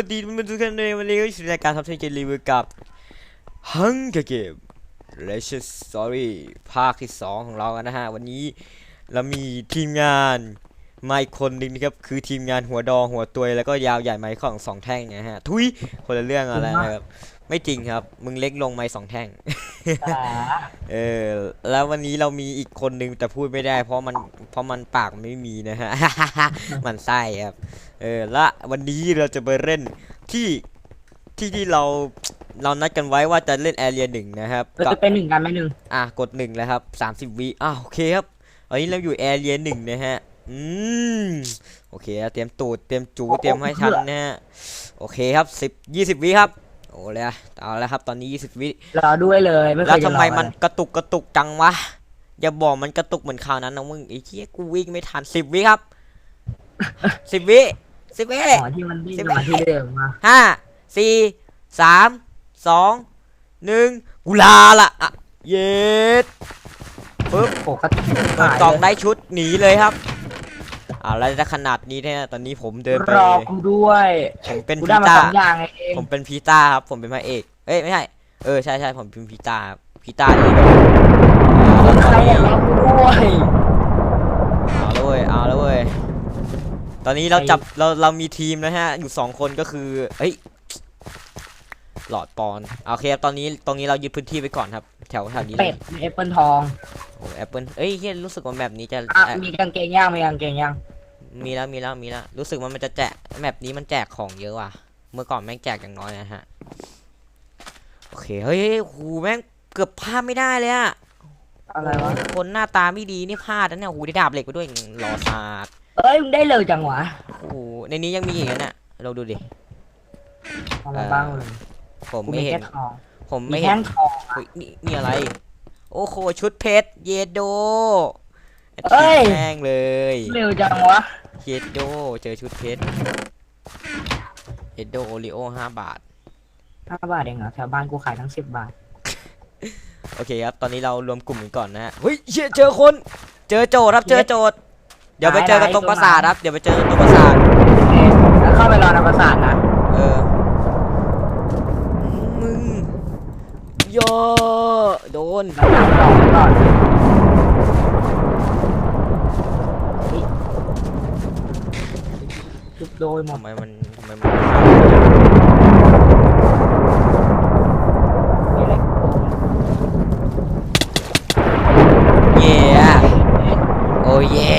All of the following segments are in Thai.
วัสดีทุกท่านในวันนี้ก็อยู่ในรายการท็อป10เกมรีวิวกับ Hunger Game Legend Story ภาคที่ 2 ของเรากันนะฮะ วันนี้เรามีทีมงาน มาอีกคนหนึ่งนะครับคือทีมงานหัวดอหัวตัวยแล้วก็ยาวใหญ่ไม้ของสองแท่งนะฮะทุยคนละเรื่องอะไรนะครับไม่จริงครับ มึงเล็กลงไม้สองแท่งแต่เออแล้ววันนี้เรามีอีกคนนึงแต่พูดไม่ได้ เพราะมันเพราะมันปากไม่มีนะฮะมันไส้ครับเออและวันนี้เราจะไปเล่นที่ที่ที่เราเรานัดกันไว้ว่าจะเล่นแอเรียหนึ่งนะครับเรากับจะเป็นหนึ่งกันไหมหนึ่งอะกดหนึ่งแล้วครับสามสิบวิอ้าวโอเคครับตอนนี้เราอยู่แอเรียหนึ่งนะฮะ อืมโอเคเตรียมตูดเตรียมจูเตรียมให้ทันนะฮะโอเคครับสิบยี่สิบวิครับโอ้เลยเอาแล้วครับตอนนี้ยี่สิบวิรอด้วยเลยไม่เคแล้วยจะทำไมรอมันเลยกระตุกกระตุกจังวะอย่าบอกมันกระตุกเหมือนคราวนั้นนะมึงไอ้เหี้ยกูวิ่งไม่ทันสิบวิครับสิบวิสิบวิอ๋อที่มันวิ่งมาที่เดิมมาห้าสี่สามสองหนึ่งกูลาละอะเย็ดปึ๊บโอ้ก็เปิดกล่องได้ชุดหนีเลยครับ อ่าแล้วถ้าขนาดนี้เนี่ยตอนนี้ผมเดินไป รอกูด้วยผมเป็นกูพีได้มาตาสองอย่างเองผมเป็นพีตาครับ ผมเป็นพระเอก เอ้ยไม่ใช่ เออใช่ใช่ผมเป็นพีตาครับพีตานี่แบบใครอะรอกูด้วย เอาแล้วเว้ยเอาแล้วเว้ย ตอนนี้เราจับเราเรามีทีมนะฮะ อยู่สองคนก็คือเฮ้ย หลอดปอน โอเคครับตอนนี้ตรงนี้เรายึดพื้นที่ไว้ก่อนครับ แถวแถวนี้เลเป็ยดมีแอปเปิลทอง โอ้แอปเปิลเอ้ยเฮียรู้สึกว่าแมปนี้จะอะเอ่อมีกางเกงย่างมีกางเกงย่างมีแล้วมีแล้วมีแล้วรู้สึกว่ามันจะแจกแมปนี้มันแจกของเยอะว่ะ เมื่อก่อนแม่งแจกอย่างน้อยนะฮะโอเคเฮ้ยโหูแม่งเกือบพลาดไม่ได้เลยอะอะไรวะคนหน้าตาไม่ดีนี่พลาดนะเนี่ยโหูได้ดาบเหล็กไปด้วยหล่อศาสตร์เอ้ยมึงได้เร็วจังวะโอ้โหในนี้ยังมีอีกนะเนี่ยเราดูดิ เอามาบ้างเลยผมกูไม่มีเห็แค่นทองผมมีไม่เห็แท่นงทอง เฮ้ยนี่นี่อะไร โอ้โห ชุดเพชร เยโดเอ้ย แม่งเลยเร็วจังวะ เยโด เจอชุดเพชร เยโดโอริโอห้าบาท ห้าบาทเองเหรอแถวบ้านกูขายทั้งสิบบาท โอเคครับ ตอนนี้เรารวมกลุ่มกันก่อนนะฮะเฮ้ยเชี่ยเจอคน เจอโจทย์ครับ เจอโจทย์ เดี๋ยวไปเจอกันตรงปราสาทครับ เดี๋ยวไปเจอกันตรงปราสาท โอเคแล้วเข้าไปรอในปราสาทนะ เออ มึงโย โดด้วถามอก่อนเฮ้ยจุดโดยหมดทำไมมันทำไมมันเย่โอ้เย่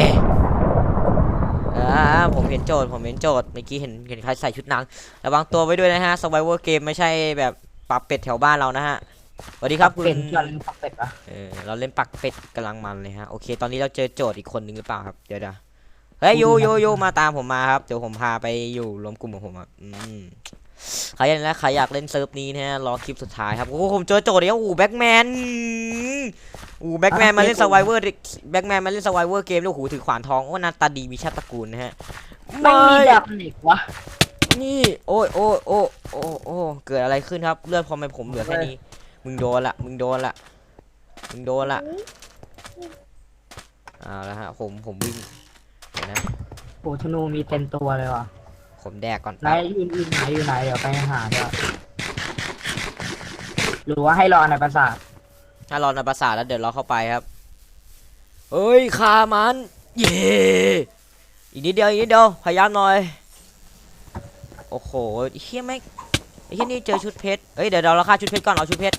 อ่าผมเห็นโจทย์ผมเห็นโจทย์เมื่อกี้เห็นเห็นใครใส่ชุดนางระวังตัวไว้ด้วยนะฮะ Survivor Game ไม่ใช่แบบปักเป็ดแถวบ้านเรานะฮะ สวัสดีครับคุณเป็นจอนปักเป็ดปะเออเราเล่นปักเป็ดกำลังมันเลยฮะโอเค ตอนนี้เราเจอโจทย์อีกคนนึงหรือเปล่าครับเดี๋ยวเดี๋ยวเฮ้ยโยโยโยมาตามผมมาครับเดี๋ยวผมพาไปอยู่รวมกลุ่มของผมครับอืมใครอยากนะใครอยากเล่นเซิร์ฟนี้นะฮะรอคลิปสุดท้ายครับโอ้โหผมเจอโจทย์แล้วโอ้แบ็กแมนโอ้แบ็กแมนมาเล่นสไวเวอร์แบ็กแมนมาเล่นสไวเวอร์เกมแล้วโอ้โหถือขวานทองโอ้หน้าตาดีมีชาติตระกูลนะฮะไม่มีดาบเหล็กวะนี่โอ้ยโอ้ยโอ้ยโอ้ยโอ้ยเกิดอะไรขึ้นครับเลือดพอไม่ผมเหลือแค่นี้ มึงโดนละ มึงโดนละ มึงโดนละเอาละฮะ ผม ผมวิ่งเดี๋ยวนะ โอ้ธนูมีเต็มตัวเลยว่ะผมแดกก่อนไหนอยู่อยู่ไหนอยู่ไหนเดี๋ยวไปหาเดี๋ยวหรือว่าให้รอในปราสาทถ้ารอในปราสาทแล้วเดี๋ยวเราเข้าไปครับเฮ้ยฆ่ามัน เย่อีกนิดเดียวอีกนิดเดียว พยายามหน่อย โอ้โหเฮียแม่งไอ้เฮียนี่เจอชุดเพชรเฮ้ยเดี๋ยวเราฆ่าชุดเพชรก่อนเอาชุดเพชร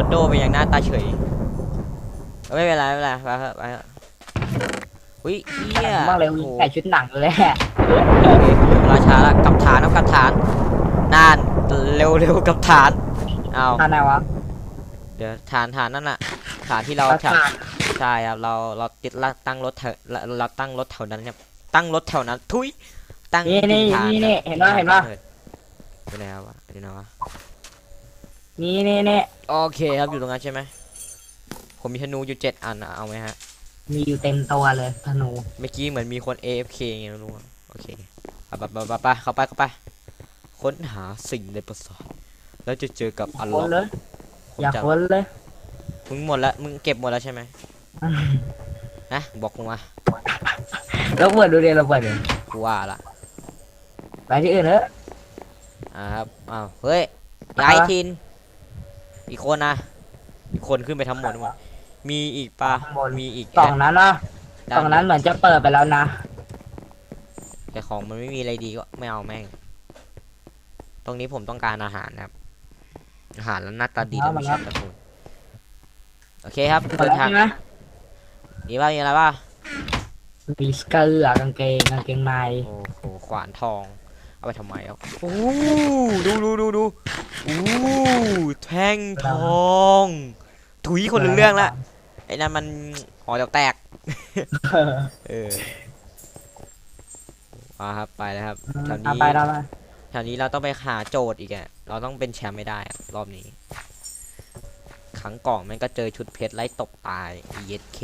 ดนโดไปอย่างหน้าตาเฉยไม่เป็นไรไม่เป็นไรไปเถอะไปเถอะอุ้ยเฮียมากเลยโอ้วิ่งโหใส่ชุดหนังเลยแหละโอเคราชาละกับฐานครับกับฐานนานเร็วเร็วกับฐานเอาท่านไหนวะเดี๋ยวฐานฐานนั่นน่ะฐานที่เราปราแถวสาทใช่ครับเราเราติดละตั้งรถแถวเราเราตั้งรถแถวนั้นครับตั้งรถแถวนั้นทุยตั้งนี่นี่ฐานี่นี่เห็นป่ะเห็นป่ะดูแนววะดูแนววะ นี่นี่นี่โอเคครับอยู่ตรงนั้นใช่ไหมผมมีธนูอยู่เจ็ดอันนะเอาไหมฮะ มีอยู่เต็มตัวเลยธนูเมื่อกี้เหมือนมีคน AFK ไงไม่รู้อะโอเคไปไปไปไปไปเข้าไปเข้าไป ค้นหาสิ่งในปราสาทแล้วจะเจอกับอัลคล็อนกเลยผมอย่าจะค้นเลย มึงหมดแล้วมึงเก็บหมดแล้วใช่ไหมนะบอกกูมาเราเปิดดูเดียวเราเปิดดูกูว่าละไปที่อื่นเถอะ อ่าครับอ้าวเฮ้ยย้ายทิน อีกคนนะ อีกคนขึ้นไปทำหมดหมดมีอีกปะมีอีกกล่องนั้นเนาะกด้าล่องนั้นเหมือนจะเปิดไปแล้วนะ แต่ของมันไม่มีอะไรดีก็ไม่เอาแม่ง ตรงนี้ผมต้องการอาหารนะครับ อาหารแล้วหน้าตาดีแล้วไม่ใช่ตะกูโอเคครับเปิเดิดนแล้วทางใช่ไหมมีบ้างมีอะไรบ้างมีสเกอร์อะกางเกงกางเกงในโอ้โหขวานทอง เอาไปทำไมอะโอ้ดูดูดูดูโอ้แท่งทอง ถุยคนละเรื่องละไอ้นั่นมันหอแตกแตกเออมาครับไปแล้วครับแถวเอานี้ไปเราไปแถวนี้เราต้องไปหาโจทย์อีกอะเราต้องเป็นแชมป์ไม่ได้อะรอบนี้ครั้งก่อนมันก็เจอชุดเพชรไล่ตบตายเย็ดเค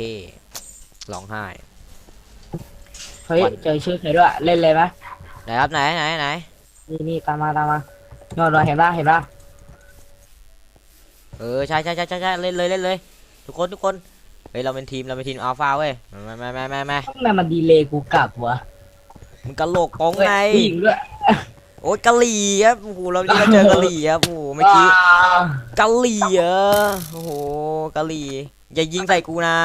ร้องไห้ เฮ้ย เจอชื่อใครด้วย เล่นเลยไหมไหนครับไหนไหนไหนนี่นี่ตามมาตามมา โนอนเห็นป่ะเห็นป่ะเออใช่ใช่ใช่ใช่ใช่เล่นเลยเล่นเลย ทุกคนทุกคนเฮ้ยเราเป็นทีมเราเป็นทีมอัลฟาเว้ยมามามามามาทำไมมันดีเลยกูกลับวะมึงกะโหลกโป้งเฮ้ยไงผู้หญิงด้วยโอ้ยกะหรี่ครับโอ้โหเราเราเจอกะหรี่ครับโอ้โหเมื่อกี้ว้าวกะหรี่เหรอโอ้โหกะหรี่อย่ายิงใส่กูนะ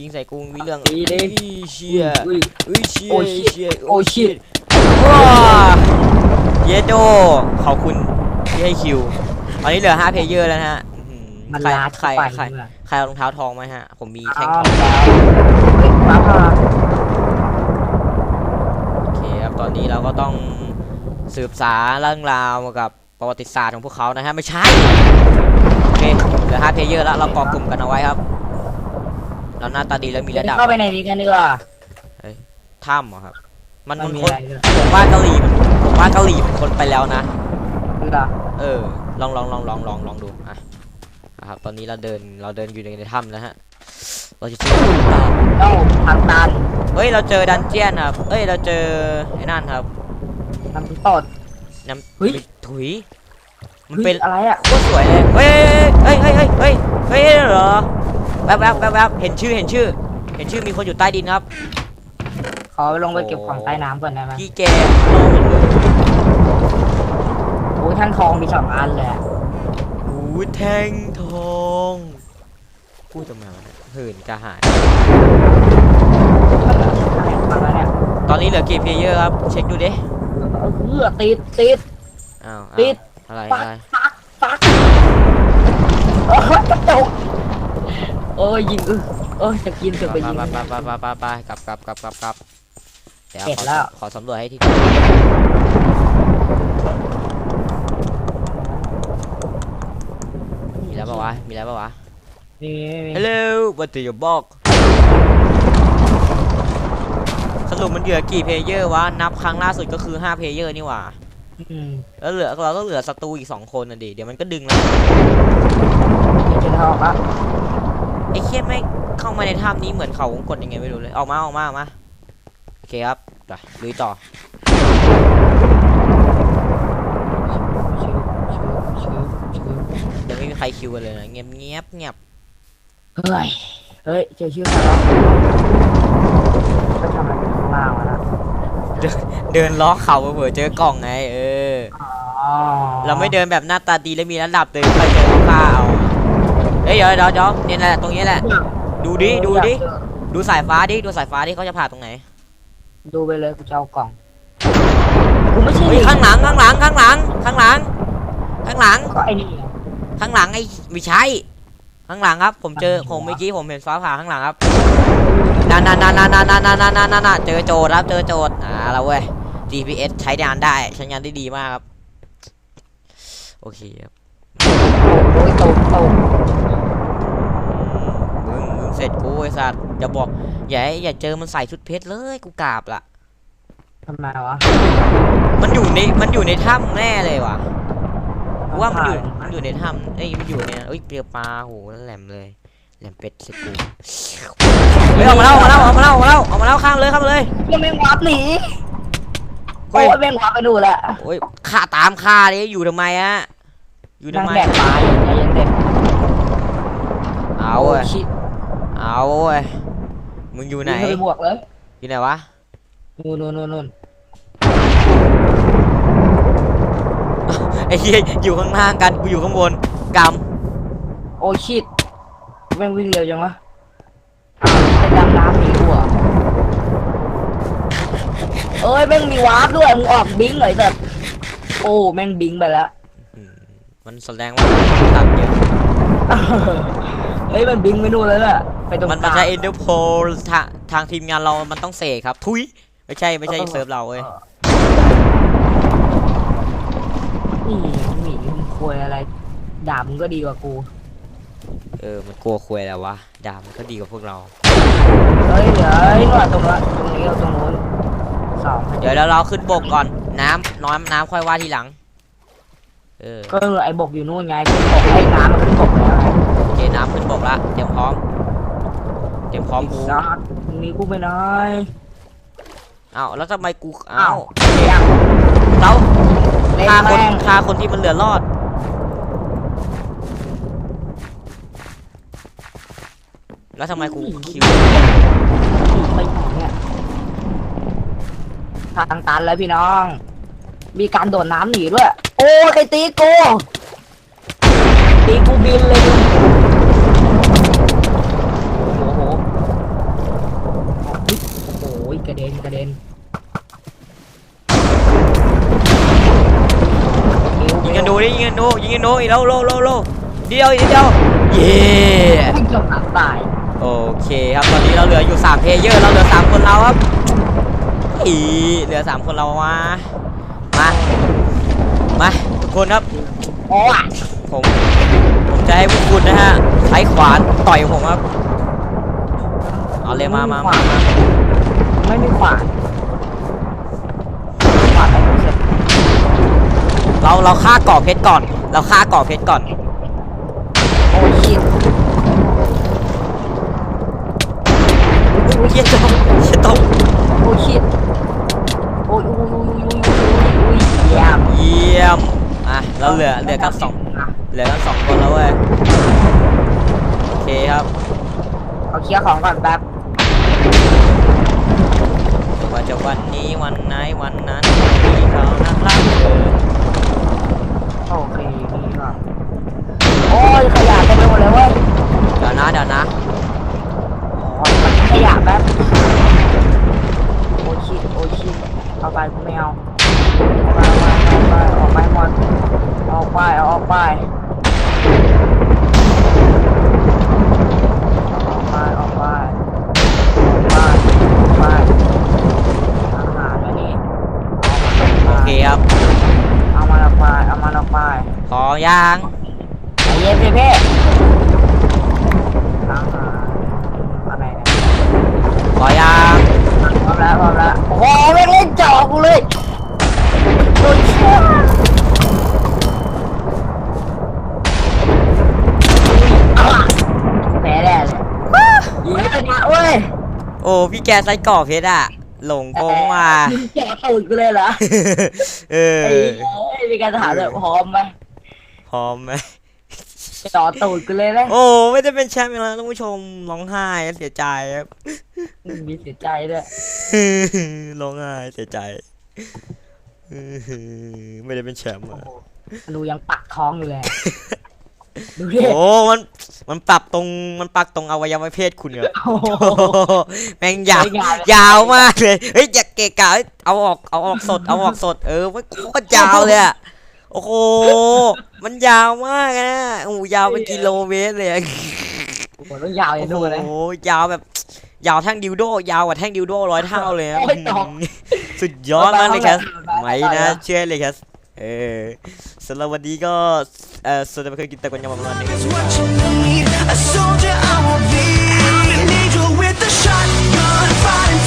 ยิงใส่กูมีเรื่องดีดิอีเชี่ยอุ้ยอุ้ยเชี่ยโอ้ชิเชี่ยโอ้ชิตว้า เยโดขอบคุณที่ให้คิวตอนนี้เหลือ5เพลเยอร์แล้วนะฮะอื้อหือมันใครลาดใครไปใครเมื่อ ใครเอารองเท้าทองไหมฮะ ผมมีแท่งอ้าทวองแล้วเฮ้ยฟ้าผ่าโอเคครับตอนนี้เราก็ต้องสืบสารเรื่องราวกับประวัติศาสตร์ของพวกเขานะฮะไม่ใช่โอเคเหลือ5เพลเยอร์แล้วเราเกาะกลุ่มกันเอาไว้ครับเราหน้าตาดีแล้วมีระดับเข้าไปในนี้กันดีกว่าถ้ำเหรอครับ มันมัมันนมีคน อะไรด้วยผมว่าเกาหลีมันผม ว่าเกาหลีมันคนไปแล้วนะคือเหรอเออ ลองลองลองลองลองลองดูอะอะครับตอนนี้เราเดินเราเดินอยู่ในในถ้ำนะฮะ เราจะเจอเอ้าทางตันเฮ้ยเราเจอดันเจียนครับเอ้ยเราเจอไอ้นั่นครับ น้ำตด น้เฮ้ยำถุย มันฮ้ยเป็นอะไรอะโคตรสวยเลย เฮ้ยเฮ้ยเฮ้ยเฮ้ยเฮ้ยเฮ้ยเฮ้ยเหรอแวบแวบแวบแวบเห็นชื่อ เห็นชื่อ เห็นชื่อมีคนอยู่ใต้ดินครับ ขอลงไปเก็บของใต้น้ำก่อนได้ไหมพี่แกโลหมด เลยโอ้ยท่านทองมีสองอันเลยอะโอ้ยแท่งทอง พูดทำไมวะเนี่ยเหินกระหายฟังแล้วเนี่ยตอนนี้เหลือกี่เพลเยอร์ครับ เช็คดูดิเออติดติด อ้าวอ้าวติด อะไรปัอะกไรปักปักเออกระจกโอ้ยยิงเออเออจะกินจะไปยิงไปไปไปไปไปไปกลับกลับกลับกลับกลับเดี๋ยวเสร็จขอแล้ว ขอสำรวจให้ที แล้วปะวะ มีแล้วปะวะ นี่ Hello what do you บอกสรุปมันเหลือกี่เพลเยอร์วะ นับครั้งล่าสุดก็คือ5เพลเยอร์นี่หว่า อืมแล้วเหลือเราก็เหลือศัตรูอีก 2 คนน่ะดิ เดี๋ยวมันก็ดึงแล้วจะทองละไอ้เคียดไม่งเข้ามาในถ้ำนี้เหมือนเขาวงกดยังไงไม่รู้เลย ออกมาออกมาออกมา โอเคครับไปลุยต่อ ชิวชิวชิวชิว เดี๋ยวไม่มีใครคิวกันเลยนะเงียบเงียบเงียบเฮ้ย เฮ้ยเจอชื่อใครวะก็ทำอะไรกันข้างล่างวะนะเดินล้อเขาเผื่อเจอกล่องไง เออ อ๋อเราไม่เดินแบบหน้าตาดีแล้วมีระดับเดินไปเจอข้าวเฮ้ยเดี๋ยวเดี๋ยวเดี๋ยวเนี่ยแหละตรงนี้แหละ ดูดิดูดิดูสายฟ้าดิดูสายฟ้าดิเขาจะผ่าตรงไหนดูไปเลยกูจะเอากล่องกูไม่ใช่เฮ้ยข้างหลังข้างหลังข้างหลังข้างหลัง ข้างหลัง ก็ไอ้นี่ไง ข้างหลังไอ้ไม่ใช่ข้างหลังครับ ผมเจอผมเมื่อกี้ผมเห็นฟ้าผ่าข้างหลังครับนั่นนั่นนั่นนั่นนั่นนั่นนั่นนั่นนั่นเจอโจทย์ครับเจอโจทย์อ่าเราเว้ย GPS ใช้งานได้ใช้งานได้ดีมากครับ โอเคครับโอ้ยตกตกมึงมึงเสร็จกูไอ้สัตว์อย่าบอกอย่าให้อย่าเจอมันใส่ชุดเพชรเลยกูกราบละทำไมวะมันอยู่ในมันอยู่ในถ้ำแน่เลยว่ะกู ว่ามันอยู่มันอยู่ในถ้ำเอ้ยมันอยู่เนี่ยเอ้ยเปลียวปลาโหแหลมเลยแหลมเป็ดเสร็จกูเฮ้ยออกมาแล้วออกมาแล้วออกมาแล้วออกมาแล้วออกมาแล้วข้ามเลยข้ามเลยยังแม่งวับหนีเฮ้โอ้ยยแม่งวับไปดูแหละโอ้ยฆ่าตามฆ่าดิอยู่ทำไมอะอยู่ทำนั่งไมแดกปลาอยู่ใจเย็นเด็กเอาเว้ยชิดเอาเว้ยมึงอยู่ไหนวิ่งเข้าไปบวกเลยอยู่ไหนวะนู่นนู่นนู่นนู่น ไอ้ เหี้ยอยู่ข้างล่างกันกูอยู่ข้างบนกโอ้ชิดแม่งวิ่งเร็วจังวะอ้าวไปดำน้ำหนีกูเหรอเอ้ยแม่งมีวาร์ปด้วยมึงออกบิงเลยแบบโอ้แม่งบิงไปแล้วำอืมมันแสดงว่าตัดเยอะเฮ้ยมันบิงไปนู่นแล้วน่ะไปตรงมันกมันลางใช้เอ็นเดอร์โพลทางทางทีมงานเรามันต้องเสกครับ ทุยไม่ใช่ไม่ใช่เซิร์ฟเราเว้ย นี่หมีมึงควยอะไรด่ามึงก็ดีกว่ากู เออ มันกลัวควยแล้ววะดามันก็ดีกว่าพวกเรา เฮ้ยเดี๋ยวไอ้หน่อยตรงละตรงนี้เอาตรงนู้นสองเดี๋ยวแล้วเราขึ้นบกก่อน น้ำน้อยน้ำค่อยว่าทีหลัง เออ ก็ไอ้บกอยู่นู่นไงขึ้นบกไอ้น้ำมันขึ้นบกแล้วไงโอเค น้ำขึ้นบกละ เตรียมพร้อม เตรียมพร้อมกูซัดตรงนี้กูไม่ได้อ้าวแล้วทำไมกูอ้าอ้าววเสียง เราเล่นฆ่าคนแม่งฆ่าคนที่มันเหลือรอด แล้วทำไมกูคิวไปไหนเนี่ยทางตันแล้วพี่น้อง มีการโดดน้ำหนีด้วย โอ้ยใครตีกูตีกูบินเลยมึงโอ้โหโอ้โหกระเด็นกระเด็น ยิง กันดูดิยิงกันดูยิงกันดูอีกแล้วโลโลโลเดียวอีกนิดเดียวเย้ไม่จมน้ำตายโอเคครับตอนนี้เราเหลืออยู่3เพลเยอร์เราเหลือ3คนเราครับอีเหลือ3คนเราวะมามาทุกคนครับโอ้ยผมผมจะให้พวกคุณนะฮะใช้ขวานต่อยผมครับเอาเลยมามามาไม่มีขวานขวานไม่เสร็จ เราเราฆ่าก่อเพชรก่อน เราฆ่าก่อเพชรก่อน โอ้ยชิดเฮียตกเฮียตกโอ้ยชิดโอ้ยอุ้ยอุ้ยอุ้ยอุ้ยอุ้ยเยี่ยมเยี่ยมอะเราเหลือเหลือกันสองเหลือกันสองคนแล้วเว้ยโอเคครับเอาเคลียร์ของก่อนแป๊บว่าจะวันนี้วันไหนวันนั้นที่เขานั้นรักเธอ โอเคนี่ก่อนโอ้ยขยะเต็มไปหมดเลยเว้ยเดี๋ยวนะเดี๋ยวนะอ๋อมันขยะแป๊บโอ้ยชิดโอ้ยชิดเอาไปกูไม่เอาไปไปไปออกไปหมดออกไปออกไปออกไปออกไปออกไปออกไปอาหารแล้วนี่โอเคครับ มาออกไปพอยังใจเย็นสิพี่อาหารอะไรเนี่ยพอยังพร้อมแล้วพร้อมแล้วโอ้โหไม่เล่นจอกูเลยโดนเชื่ออะแพ้แน่เลยยิงไม่ชนะเว้ยโอ้พี่แกใส่ก่อเพชรอะหลงโกงมามึงแกะตูดกูเลยเหรอ เออ ไอ้เอ้ย มีการถามแบบพร้อมไหมพร้อมไหมจอตูดกูเลยนะโอ้ไม่ได้เป็นแชมป์อีกแล้วท่านผู้ชมร้องไห้เสียใจครับมีเสียใจด้วยร้องไห้เสียใจไม่ได้เป็นแชมป์โอ้อะโหดูยังปักท้องอยู่เลย ดูดิโอ้มันมันปรับตรงมันปักตรงอวัยวะเพศคุณเหรอโอ้โหแม่งยาวไม่งานเลย ยาวมากเลยเฮ้ยอย่าเกะกะเอาออกเอาออกสดเอาออกสดเออมันโคตรยาวเลยอะโอ้โหมันยาวมากนะโอ้โหยาวเป็นกิโลเมตรเลยอะ โอ้โหต้องยาวอย่างโอ้ดูเลยโหยาวแบบ ยาวแท่งดิวโด ยาวกว่าแท่งดิวโดร้อยเท่าเลยครับโอ้ยตก สุดยอดมากเลยครับไปไม่ไปนะไปเชื่อเลยครับ เออสำหรับวันนี้ก็เออสุดท้ายเคยกินแต่กันยำประมาณนี้ That's what you need. A soldier I will be. An angel with a shotgun, fighting